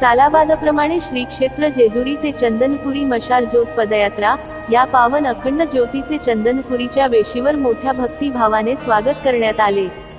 सालाबादप्रमाणे श्री क्षेत्र जेजुरी ते चंदनपुरी मशाल ज्योत पदयात्रा या पावन अखंड ज्योतीचे चंदनपुरीच्या वेशीवर मोठ्या भक्तिभावाने स्वागत करण्यात आले.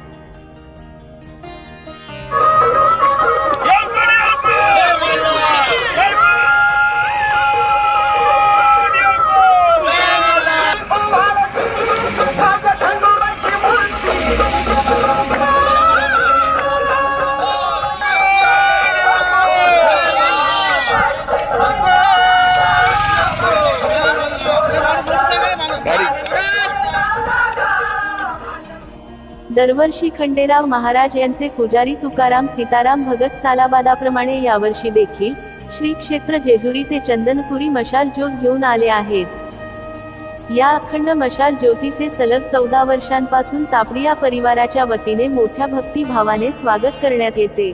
दरवर्षी खंडेराव महाराज यांचे पुजारी तुकाराम सीताराम भगत सालाबादाप्रमाणे यावर्षी देखील श्री क्षेत्र जेजुरी ते चंदनपुरी मशाल ज्योत घेऊन आले आहेत. या अखंड मशाल ज्योतीचे सलग चौदा वर्षांपासून तापडिया परिवाराच्या वतीने मोठ्या भक्तिभावाने स्वागत करण्यात येते.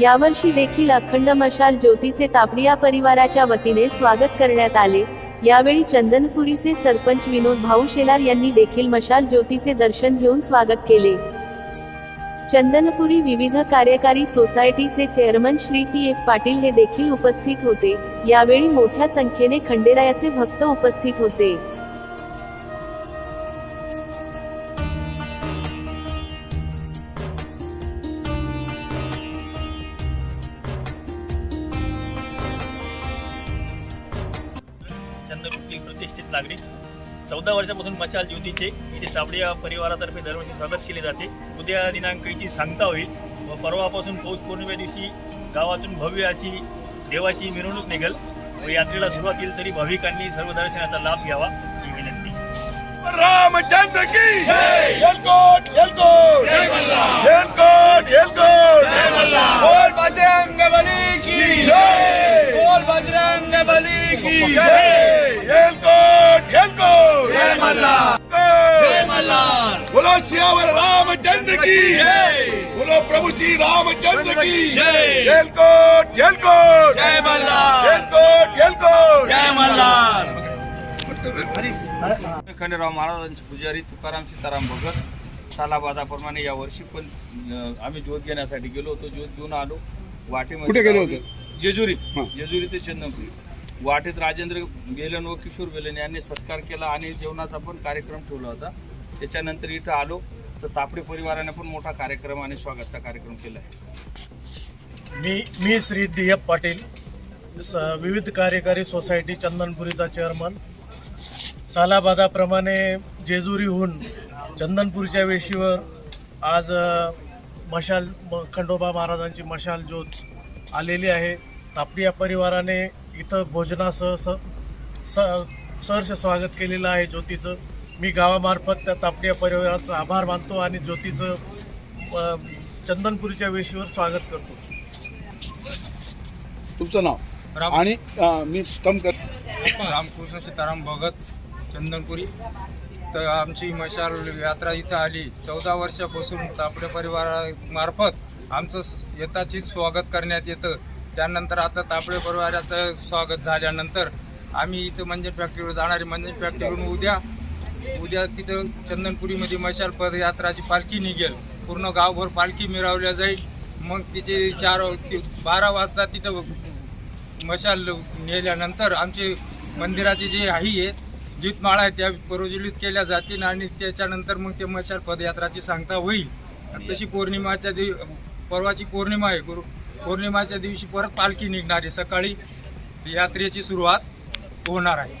यावर्षी देखील अखंड मशाल ज्योतीचे तापडिया परिवाराच्या वतीने स्वागत करण्यात आले. यावेळी चंदनपुरीचे सरपंच विनोद भाऊ शेलार यांनी देखील मशाल ज्योतीचे दर्शन घेऊन स्वागत केले. चंदनपुरी विविध कार्यकारी सोसायटीचे chairman Shri T F Patil हे देखील उपस्थित होते. यावेळी मोठ्या संख्येने खंडेरायाचे भक्त उपस्थित होते. नागरिक चौदा वर्षापासून मशाल ज्योतीचे इथे साबडिया परिवारातर्फे दरवर्षी स्वागत केले जाते. उद्या दिनांकाची सांगता होईल. व परवापासून पौष पौर्णिमे दिवशी गावातून भव्य अशी देवाची मिरवणूक निघेल. व यात्रेला सुरुवात येईल तरी भाविकांनी सर्व दर्शनाचा लाभ घ्यावा ही विनंती. रामचंद्र की जय! येलकोट येलकोट! जय मल्हार येलकोट येलकोट! जय मल्हार बोल बजरंग बली की जय! बोल बजरंग बली की बोलो सियावर रामचंद्र की जय! बोलो प्रभु श्री रामचंद्र की जय! येलकोट येलकोट जय मल्हार येलकोट येलकोट जय मल्हार खंडेराव महाराजांचे पुजारी तुकाराम सीताराम भगत सालाबादाप्रमाणे या वर्षी पण आम्ही ज्योत घेण्यासाठी गेलो होतो. ज्योत घेऊन आलो. वाटेमध्ये कुठे गेले गावी- जेजुरी हां. जेजुरी ते चंदनपुरी. वाटेत राजेंद्र बेलन व किशोर बेलन यांनी सत्कार केला आणि जेवणाचा पण कार्यक्रम ठेवला होता. त्याच्यानंतर इथं आलो. तर तापडे परिवाराने पण मोठा कार्यक्रम आणि स्वागतचा कार्यक्रम केला आहे. मी मी श्री डी एफ पाटील स विविध कार्यकारी सोसायटी चंदनपुरीचा चेअरमन. सालाबादाप्रमाणे जेजुरीहून चंदनपूरच्या वेशीवर आज मशाल म- खंडोबा महाराजांची मशाल ज्योत आलेली आहे. तापडिया परिवाराने इथं भोजनासह स सहर्ष स्वागत केलेलं आहे ज्योतीचं. मी गावामार्फत त्या तापडिया परिवाराचा आभार मानतो आणि ज्योतीचं चंदनपुरीच्या वेशीवर स्वागत करतो. तुमचं नाव? आणि मी कम कर रामकृष्ण सीताराम भगत चंदनपुरी. तर आमची मशाल यात्रा इथं आली. चौदा वर्षापासून तापडे परिवारामार्फत आमचं यथाचित स्वागत करण्यात येतं. त्यानंतर आता तापडे परिवाराचं स्वागत झाल्यानंतर आम्ही इथं मंजन फॅक्टरीवर जाणारे मंजन फॅक्टरीवरून उद्या उद्या तिथं चंदनपुरीमध्ये मशाल पदयात्राची पालखी निघेल. पूर्ण गावभर पालखी मिरवल्या जाईल. मग तिचे चार बारा वाजता तिथं मशाल नेल्यानंतर आमचे मंदिराचे जे आई आहेत दीपमाळा आहेत त्या प्रज्वलित केल्या जातील आणि त्याच्यानंतर मग ते मशाल पदयात्राची सांगता होईल. तशी पौर्णिमाच्या दिव परवाची पौर्णिमा आहे गुरु पौर्णिमाच्या दिवशी परत पालखी निघणार आहे. सकाळी यात्रेची सुरुवात होणार आहे.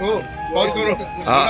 हो, pause करो. हाँ।